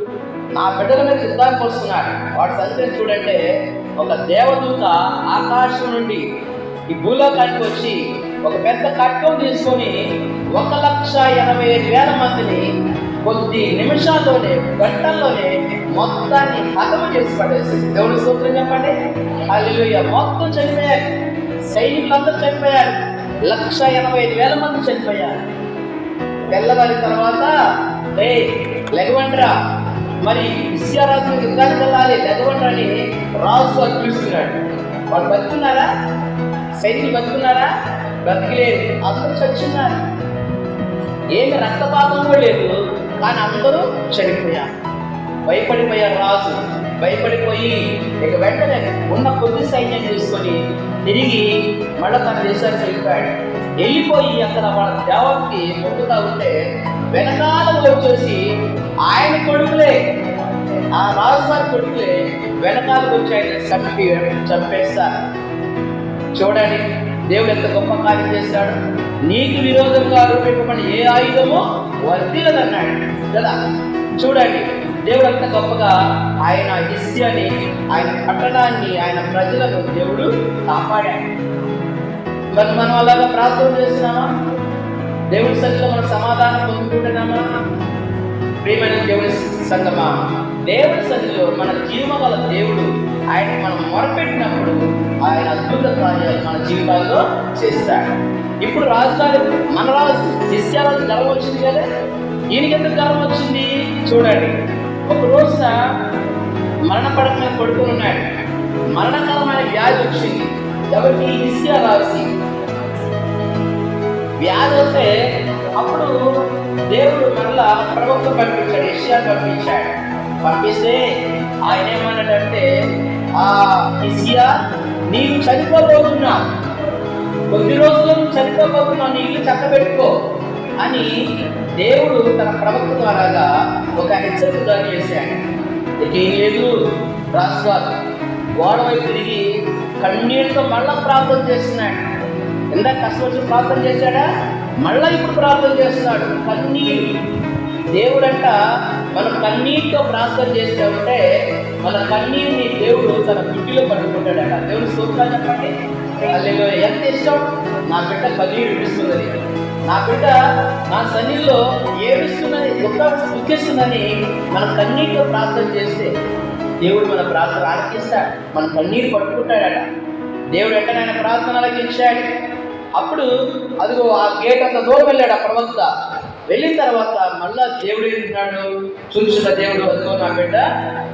నా బిడ్డల మీద యుద్ధానికి వస్తున్నాడు. వాడు సంగతి చూడంటే ఒక దేవదూత ఆకాశం నుండి ఈ భూలోకానికి వచ్చి ఒక పెద్ద కట్టం తీసుకొని ఒక లక్ష ఎనభై ఐదు వేల మందిని కొద్ది నిమిషాల్లోనే గంటల్లోనే మొత్తాన్ని హతము చేసి పడేసింది. దేవుడి సూత్రం చెప్పండి. అల్లుయ్య మొత్తం చనిపోయారు. సైనికులందరూ చనిపోయారు. లక్ష ఎనభై ఐదు వేల మంది చనిపోయారు. తెల్లవారి తర్వాత రే లెగవండ్రా. మరి విద్యారాజు యుద్ధానికి వెళ్ళాలి లెగవండ్రా అని రాజు అని పిలుస్తున్నాడు. వాళ్ళు బతుకున్నారా సైనికులు బతుకున్నారా? బతికలేదు. అందరూ చచ్చున్నారు ఏమి రక్తపాతం కూడా లేదు. కానీ అందరూ చనిపోయారు. భయపడిపోయారు రాజు. భయపడిపోయి ఇక వెంటనే ఉన్న కొద్ది సైన్యం తీసుకొని తిరిగి మళ్ళీ తన దేశానికి వెళ్ళిపోయాడు. వెళ్ళిపోయి అక్కడ వాళ్ళ దేవతకి మొక్కుతా ఉంటే వెనకాల వచ్చేసి ఆయన కొడుకులే ఆ రాజుగారి కొడుకులే వెనకాలకు వచ్చి ఆయన చంపి చంపేస్తారు. చూడండి దేవుడు ఎంత గొప్ప కార్యం చేశాడు. నీకు విరోధంగా రూపింపబడిన ఏ ఆయుధమో వర్తిలదన్నాడు కదా? చూడండి దేవుడు అంత గొప్పగా ఆయన హిస్యాన్ని ఆయన పట్టణాన్ని ఆయన ప్రజలను దేవుడు కాపాడాడు. మరి మనం అలాగా ప్రార్థన చేస్తున్నామా? దేవుడి సన్నిధిలో మనం సమాధానం పొందుకుంటున్నామా? ప్రియమైన దేవుడి సంగమా దేవుడి సన్నిధిలో మన జీవగల దేవుడు ఆయన మనం మొరపెట్టినప్పుడు ఆయన అద్భుత కార్యాలు మన జీవితాల్లో చేస్తాడు. ఇప్పుడు రాజుగారు మన రాజు శిష్యారాజు గర్వం వచ్చింది కదా? ఈయనకి ఎందుకు గర్వం వచ్చింది? చూడండి. ఒక రోజున మరణ పడక మీద పడుకుని ఉన్నాడు. మరణకరమైన వ్యాధి వచ్చింది. ఎవరికి హిస్యారాజుకి వ్యాధి వస్తే అప్పుడు దేవుడు మళ్ళా ప్రవక్త పంపించాడు యెషయా పంపించాడు. పంపిస్తే ఆయన ఏమన్నాడంటే ఆ ఇసియా నీవు చనిపోబోతున్నావు కొద్ది రోజులు నువ్వు చనిపోబోతున్నావు నీ ఇల్లు చక్కబెట్టుకో అని దేవుడు తన ప్రవక్త ద్వారాగా ఒక హెచ్చరిక దాని చేశాడు. ఏం లేదు రాష్ట్రాలు గోడ వైపు తిరిగి కన్నీటితో మళ్ళా ప్రార్థన చేస్తున్నాడు. ఇందాక కష్టపడి ప్రార్థన చేశాడా? మళ్ళా ఇప్పుడు ప్రార్థన చేస్తున్నాడు. కన్నీరు. దేవుడంట మనం కన్నీటితో ప్రార్థన చేస్తే ఉంటే మన కన్నీరుని దేవుడు తన గుడ్డిలో పట్టుకుంటాడట. దేవుడు సూత్రాలు చెప్పండి. అల్లెలు ఎంత ఇష్టం? నా బిడ్డ కన్నీరు విడుస్తున్నది. నా బిడ్డ నా సన్నిధిలో ఏడుస్తున్నది దుఃఖం దుఃఖిస్తుందని మనం కన్నీటితో ప్రార్థన చేస్తే దేవుడు మన ప్రార్థన ఆలకిస్తాడు. మన కన్నీరు పట్టుకుంటాడట. దేవుడు ఎక్కడైనా ఆయన ప్రార్థన ఆలకించాడు. అప్పుడు అదిగో ఆ గేట్ అంత దూరం వెళ్ళాడు ఆ ప్రవక్త. వెళ్ళిన తర్వాత మళ్ళా దేవుడు ఏంటున్నాడు చూసిన దేవుడు అదిగో నా బిడ్డ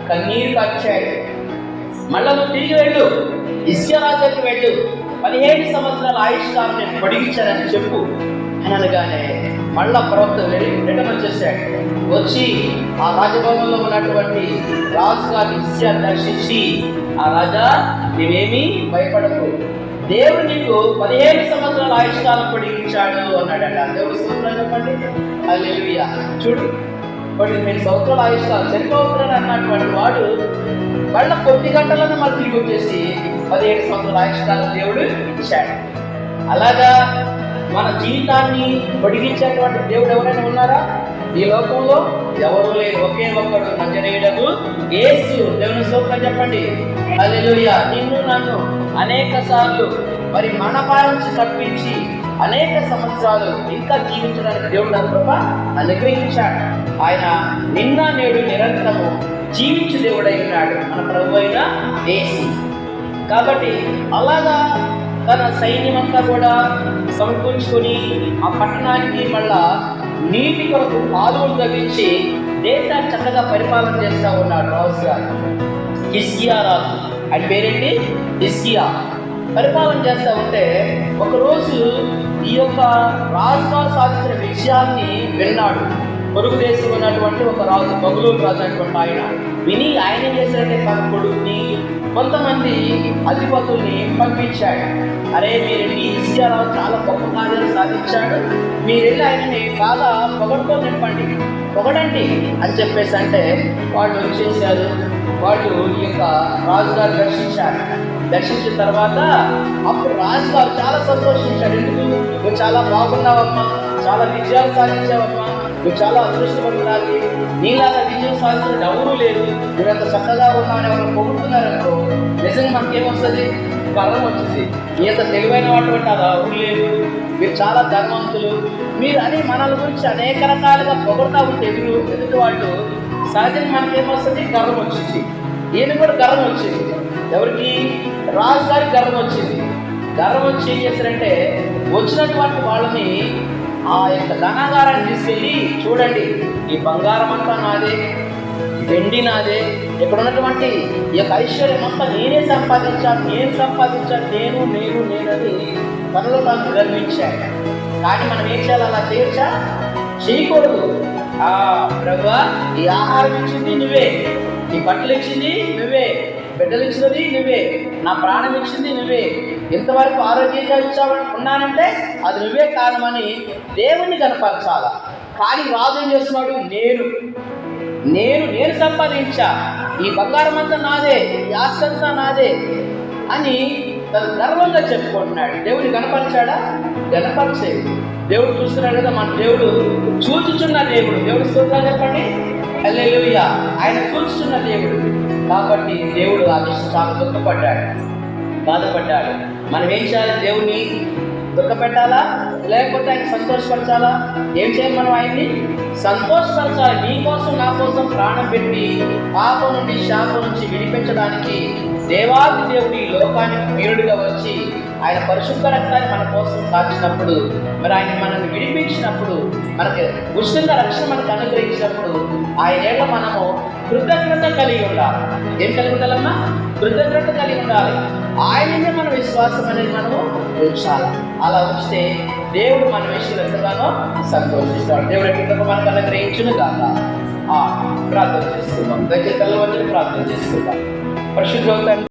కన్నీరు కాచాడు మళ్ళా నువ్వు తిరిగి వెళ్ళు. ఇస్యరాజుకి వెళ్ళు. పదిహేడు సంవత్సరాల ఆయుష్కాలం నేను పొడిగించానని చెప్పు. అనగానే మళ్ళా ప్రవక్త వెళ్ళి రిటర్న్ వచ్చేసాడు. వచ్చి ఆ రాజభవనంలో ఉన్నటువంటి రాజు గారి దర్శించి ఆ రాజా నీవేమీ భయపడకు. దేవుడు నీకు పదిహేడు సంవత్సరాల ఆయుష్కాలం పొడిగించాడు అన్నాడట. దేవుడు సంవత్సరాలు చెప్పండి. హల్లెలూయా. చూడు పదిహేను సంవత్సరాల ఆయుష్కాలం చనిపోతున్నాడు అన్నటువంటి వాడు వాళ్ళ కొద్ది గంటలను మళ్ళీ తిరిగి వచ్చేసి పదిహేడు సంవత్సరాల ఆయుష్కాలం దేవుడు ఇచ్చాడు. అలాగా మన జీవితాన్ని పొడిగించేటువంటి దేవుడు ఎవరైనా ఉన్నారా? ఈ లోకంలో ఎవరు లేరు. ఒకే ఒక్కడు నజరేయుడకు ఏసు దేవుని సూత్రం చెప్పండి. హల్లెలూయా. నిన్ను నన్ను అనేక సార్లు మరి మన నుంచి తప్పించి అనేక సంవత్సరాలు ఇంకా జీవించడానికి దేవుడు నా కృప అనుగ్రహించాడు. ఆయన నిన్న నేడు నిరంతరము జీవించు దేవుడై ఉన్నాడు. మన ప్రభు అయిన ఏసు. కాబట్టి అలాగా తన సైన్యమంతా కూడా సమకూర్చుకొని ఆ పట్టణానికి మళ్ళా నీటి కొరకు పాదులు తగ్గించి దేశాన్ని చక్కగా పరిపాలన చేస్తూ ఉన్నాడు రాజు గారు. హిస్కియా రాజు. ఆయన పేరేంటి? హిస్కియా పరిపాలన చేస్తూ ఉంటే ఒకరోజు ఈ యొక్క రాజుగా సాధించిన విషయాన్ని విన్నాడు. పొరుగు దేశం ఉన్నటువంటి ఒక రాజు బగులూరు రాజు అనేటువంటి ఆయన. విని ఆయన చేసినట్టే చేశారంటే తన కొడుకుని కొంతమంది అధిపతుల్ని పంపించాడు. అరే మీరు ఈ చాలా గొప్ప కార్యాలు సాధించాడు. మీరు వెళ్ళి ఆయనని బాగా పొగడుతో నింపండి. పొగడండి అని చెప్పేసి అంటే వాళ్ళు వచ్చేసారు వాళ్ళు ఈ యొక్క రాజుగారు దర్శించారు. దర్శించిన తర్వాత అప్పుడు రాజుగారు చాలా సంతోషించాడు. ఎందుకు? నువ్వు చాలా బాగున్నావమ్మా. చాలా విజయాలు సాధించావమ్మా. నువ్వు చాలా అదృష్టపడాలి నీలాగా విజయం సాధించిన ఎవరూ లేదు నువ్వు ఎంత చక్కగా ఉన్నావని ఎవరు పొగుడుతున్నారనుకో నిజంగా మనకేమొస్తుంది? గర్వం వచ్చింది. నీ ఎంత తెలివైన వాటి అది ఎవరు లేదు మీరు చాలా ధర్మవంతులు మీరు అని మనల గురించి అనేక రకాలుగా పొగడతా ఉంటే ఎదురు ఎదుటి వాళ్ళు సహజంగా మనకేమొస్తుంది? గర్వం వచ్చింది. ఈయన కూడా గర్వం వచ్చింది. ఎవరికి? రాజుగారికి గర్వం వచ్చింది. గర్వం వచ్చి ఏం చేశారంటే వచ్చినటువంటి వాళ్ళని ఆ యొక్క ధనాగారాన్ని తీసుకెళ్ళి చూడండి ఈ బంగారం అంతా నాదే వెండి నాదే ఇక్కడ ఉన్నటువంటి ఈ యొక్క ఐశ్వర్యం అంతా నేనే సంపాదించాను నేను సంపాదించాను నేను నేను నేనని తనలో తాను గర్వించాడు కానీ మనం ఏం చేయాలి? అలా చేయొచ్చా? చేయకూడదు. ఆ ప్రభు ఈ ఆహారం ఇచ్చింది నువ్వే. ఈ బట్టలు ఇచ్చింది నువ్వే బిడ్డలు ఇచ్చినది నువ్వే నా ప్రాణం ఇచ్చింది నువ్వే. ఇంతవరకు ఆరోగ్యంగా ఇచ్చావు ఉన్నానంటే అది నువ్వే కారణమని దేవుణ్ణి కనపరచాల కానీ రాజు ఏం చేస్తున్నాడు? నేను నేను నేను సంపాదించా. ఈ బంగారం అంతా నాదే ఈ ఆస్తి అంతా నాదే అని తను గర్వంగా చెప్పుకుంటున్నాడు. దేవుడు కనపరిచాడా కనపరిచేది దేవుడు చూస్తున్నాడు కదా మన దేవుడు. చూచుచున్న దేవుడు. దేవుడు స్తోత్రాలు చెప్పండి? హల్లెలూయా. ఆయన చూస్తున్న దేవుడు. కాబట్టి దేవుడు ఆ విషయం దుఃఖపడ్డాడు. బాధపడ్డాడు. మనం ఏం చేయాలి? దేవుని దుఃఖపెట్టాలా? లేకపోతే ఆయన సంతోషపరచాలా? ఏం చేయాలి మనం ఆయన్ని? సంతోషపరచాలి. నీ కోసం నా కోసం ప్రాణం పెట్టి పాపం నుండి శాపం నుంచి విడిపించడానికి దేవాది దేవుడి లోకానికి వీరుడిగా వచ్చి ఆయన పరిశుద్ధ రక్తాన్ని మన కోసం కాచినప్పుడు మరి ఆయన మనల్ని విడిపించినప్పుడు మనకి ఉచిత రక్షణ మనకు అనుగ్రహించినప్పుడు ఆయన ఏళ్ళ మనము కృతజ్ఞత కలిగి ఉండాలి. ఏం కలిగి ఉండాలమ్మా? కృతజ్ఞత కలిగి ఉండాలి. ఆయననే మన విశ్వాసం అనేది మనము ఉంచాలి. అలా ఉంచితే దేవుడు మన విషయంలో ఎంతగానో సంతోషిస్తాడు. దేవుడు ఎక్కడ మనకు అనుగ్రహించును కాక ఆ, ప్రార్థన చేసుకుందాం దగ్గర తల్లి ప్రార్థన చేసుకుందాం పరిశుద్ధ